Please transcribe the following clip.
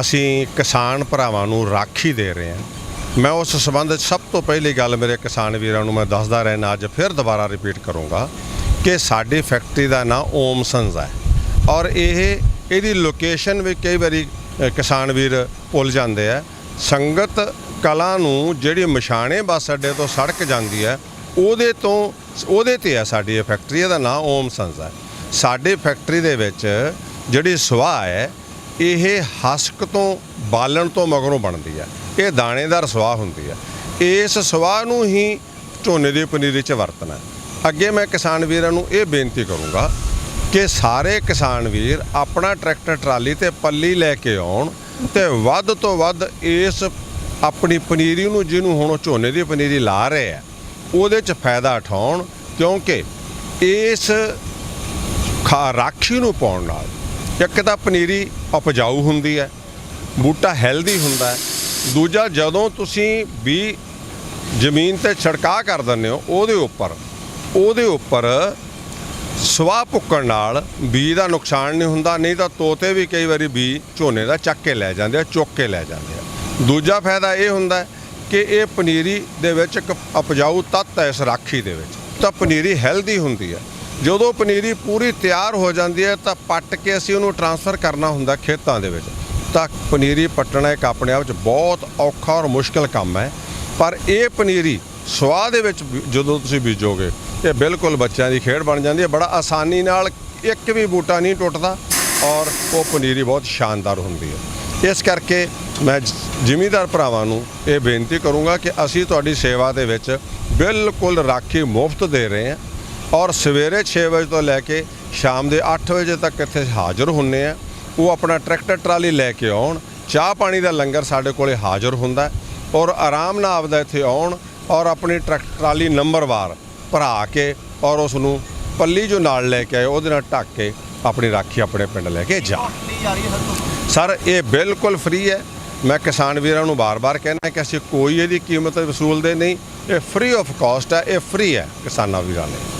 ਅਸੀਂ ਕਿਸਾਨ ਭਰਾਵਾਂ ਨੂੰ ਰਾਖੀ ਦੇ ਰਹੇ ਹਾਂ। ਮੈਂ ਉਸ ਸੰਬੰਧ 'ਚ ਸਭ ਤੋਂ ਪਹਿਲੀ ਗੱਲ ਮੇਰੇ ਕਿਸਾਨ ਵੀਰਾਂ ਨੂੰ ਮੈਂ ਦੱਸਦਾ ਰਹਿਣਾ, ਅੱਜ ਫਿਰ ਦੁਬਾਰਾ ਰਿਪੀਟ ਕਰੂੰਗਾ ਕਿ ਸਾਡੀ ਫੈਕਟਰੀ ਦਾ ਨਾਂ ਓਮ ਸੰਜ਼ ਹੈ। ਔਰ ਇਹ, ਇਹਦੀ ਲੋਕੇਸ਼ਨ ਵੀ ਕਈ ਵਾਰੀ ਕਿਸਾਨ ਵੀਰ ਭੁੱਲ ਜਾਂਦੇ ਆ। ਸੰਗਤ ਕਲਾ ਨੂੰ ਜਿਹੜੀ ਮਸ਼ਾਣੇ ਬੱਸ ਅੱਡੇ ਤੋਂ ਸੜਕ ਜਾਂਦੀ ਹੈ, ਉਹਦੇ ਤੋਂ, ਉਹਦੇ ਤੇ ਹੈ ਸਾਡੀ ਇਹ ਫੈਕਟਰੀ ਇਹਦਾ ਨਾਂ ਓਮ ਸੰਜ਼ ਹੈ। ਸਾਡੇ ਫੈਕਟਰੀ ਦੇ ਵਿੱਚ ਜਿਹੜੀ ਸੁਆਹ ਹੈ ਇਹ ਹਸਕ ਤੋਂ ਬਾਲਣ ਤੋਂ ਮਗਰੋਂ ਬਣਦੀ ਹੈ ਇਹ ਦਾਣੇਦਾਰ ਸੁਆਹ ਹੁੰਦੀ ਹੈ ਇਸ ਸੁਆਹ ਨੂੰ ਹੀ ਝੋਨੇ ਦੀ ਪਨੀਰੀ 'ਚ ਵਰਤਣਾ। ਅੱਗੇ ਮੈਂ ਕਿਸਾਨ ਵੀਰਾਂ ਨੂੰ ਇਹ ਬੇਨਤੀ ਕਰੂੰਗਾ ਕਿ ਸਾਰੇ ਕਿਸਾਨ ਵੀਰ ਆਪਣਾ ਟਰੈਕਟਰ, ਟਰਾਲੀ ਤੇ ਪੱਲੀ ਲੈ ਕੇ ਆਉਣ ਤੇ ਵੱਧ ਤੋਂ ਵੱਧ ਇਸ ਆਪਣੀ ਪਨੀਰੀ ਨੂੰ ਜਿਹਨੂੰ ਹੁਣ ਉਹ ਝੋਨੇ ਦੀ ਪਨੀਰੀ ਲਾ ਰਹੇ ਆ, ਉਹਦੇ 'ਚ ਫਾਇਦਾ ਉਠਾਉਣ ਕਿਉਂਕਿ ਇਸ ਖਾ ਰਾਖੀ ਨੂੰ ਪਾਉਣ ਨਾਲ ਇੱਕ ਤਾਂ ਪਨੀਰੀ ਉਪਜਾਊ ਹੁੰਦੀ ਹੈ, ਬੂਟਾ ਹੈਲਦੀ ਹੁੰਦਾ ਹੈ। ਦੂਜਾ, ਜਦੋਂ ਤੁਸੀਂ ਵੀ ਜ਼ਮੀਨ ਤੇ ਛੜਕਾ ਕਰ ਦਿੰਦੇ ਹੋ, ਉਹਦੇ ਉੱਪਰ ਉਹਦੇ ਉੱਪਰ ਸਵਾਹ ਪੁੱਕਣ ਨਾਲ ਬੀਜ ਦਾ ਨੁਕਸਾਨ ਨਹੀਂ ਹੁੰਦਾ, ਨਹੀਂ ਤਾਂ ਤੋਤੇ ਵੀ ਕਈ ਵਾਰੀ ਬੀਜ ਝੋਨੇ ਦਾ ਚੱਕ ਕੇ ਲੈ ਜਾਂਦੇ ਆ, ਚੁੱਕ ਕੇ ਲੈ ਜਾਂਦੇ ਆ। ਦੂਜਾ ਫਾਇਦਾ ਇਹ ਹੁੰਦਾ ਕਿ ਇਹ ਪਨੀਰੀ ਦੇ ਵਿੱਚ ਇੱਕ ਉਪਜਾਊ ਤੱਤ ਹੈ ਇਸ ਰਾਖੀ ਦੇ ਵਿੱਚ। ਤਾਂ ਪਨੀਰੀ ਹੈਲਦੀ ਹੁੰਦੀ ਹੈ। ਜਦੋਂ ਪਨੀਰੀ ਪੂਰੀ ਤਿਆਰ ਹੋ ਜਾਂਦੀ ਹੈ ਤਾਂ ਪੱਟ ਕੇ ਅਸੀਂ ਉਹਨੂੰ ਟਰਾਂਸਫਰ ਕਰਨਾ ਹੁੰਦਾ ਖੇਤਾਂ ਦੇ ਵਿੱਚ। ਤਾਂ ਪਨੀਰੀ ਪੱਟਣਾ ਇੱਕ ਆਪਣੇ ਆਪ 'ਚ ਬਹੁਤ ਔਖਾ ਔਰ ਮੁਸ਼ਕਲ ਕੰਮ ਹੈ। ਪਰ ਇਹ ਪਨੀਰੀ ਸਵਾਹ ਦੇ ਵਿੱਚ ਬੀ- ਜਦੋਂ ਤੁਸੀਂ ਬੀਜੋਗੇ, ਇਹ ਬਿਲਕੁਲ ਬੱਚਿਆਂ ਦੀ ਖੇਡ ਬਣ ਜਾਂਦੀ ਹੈ। ਬੜਾ ਆਸਾਨੀ ਨਾਲ ਇੱਕ ਵੀ ਬੂਟਾ ਨਹੀਂ ਟੁੱਟਦਾ ਔਰ ਉਹ ਪਨੀਰੀ ਬਹੁਤ ਸ਼ਾਨਦਾਰ ਹੁੰਦੀ ਹੈ। ਇਸ ਕਰਕੇ ਮੈਂ ਜ਼ਿਮੀਦਾਰ ਭਰਾਵਾਂ ਨੂੰ ਇਹ ਬੇਨਤੀ ਕਰੂੰਗਾ ਕਿ ਅਸੀਂ ਤੁਹਾਡੀ ਸੇਵਾ ਦੇ ਵਿੱਚ ਬਿਲਕੁਲ ਰਾਖੀ ਮੁਫਤ ਦੇ ਰਹੇ ਹਾਂ। ਔਰ ਸਵੇਰੇ 6 ਵਜੇ ਤੋਂ ਲੈ ਕੇ ਸ਼ਾਮ ਦੇ 8 ਵਜੇ ਤੱਕ ਇੱਥੇ ਹਾਜ਼ਰ ਹੁੰਨੇ ਆ। ਉਹ ਆਪਣਾ ਟਰੈਕਟਰ ਟਰਾਲੀ ਲੈ ਕੇ ਆਉਣ। ਚਾਹ ਪਾਣੀ ਦਾ ਲੰਗਰ ਸਾਡੇ ਕੋਲੇ ਹਾਜ਼ਰ ਹੁੰਦਾ ਔਰ ਆਰਾਮ ਨਾਲ ਆਪਦਾ ਇੱਥੇ ਆਉਣ ਔਰ ਆਪਣੀ ਟਰੈਕਟਰ ਟਰਾਲੀ ਨੰਬਰਵਾਰ ਭਰਾ ਕੇ ਔਰ ਉਸ ਨੂੰ ਪੱਲੀ ਜੋ ਨਾਲ ਲੈ ਕੇ ਆਏ, ਉਹਦੇ ਨਾਲ ਢੱਕ ਕੇ ਆਪਣੀ ਰਾਖੀ ਆਪਣੇ ਪਿੰਡ ਲੈ ਕੇ ਜਾ। ਸਰ, ਇਹ ਬਿਲਕੁਲ ਫ੍ਰੀ ਹੈ। ਮੈਂ ਕਿਸਾਨ ਵੀਰਾਂ ਨੂੰ ਬਾਰ-ਬਾਰ ਕਹਿਣਾ ਕਿ ਅਸੀਂ ਕੋਈ ਇਹਦੀ ਕੀਮਤ ਵਸੂਲਦੇ ਨਹੀਂ। ਇਹ ਫ੍ਰੀ ਆਫ ਕਾਸਟ ਹੈ, ਇਹ ਫ੍ਰੀ ਹੈ ਕਿਸਾਨਾਂ ਵੀਰਾਂ ਲਈ।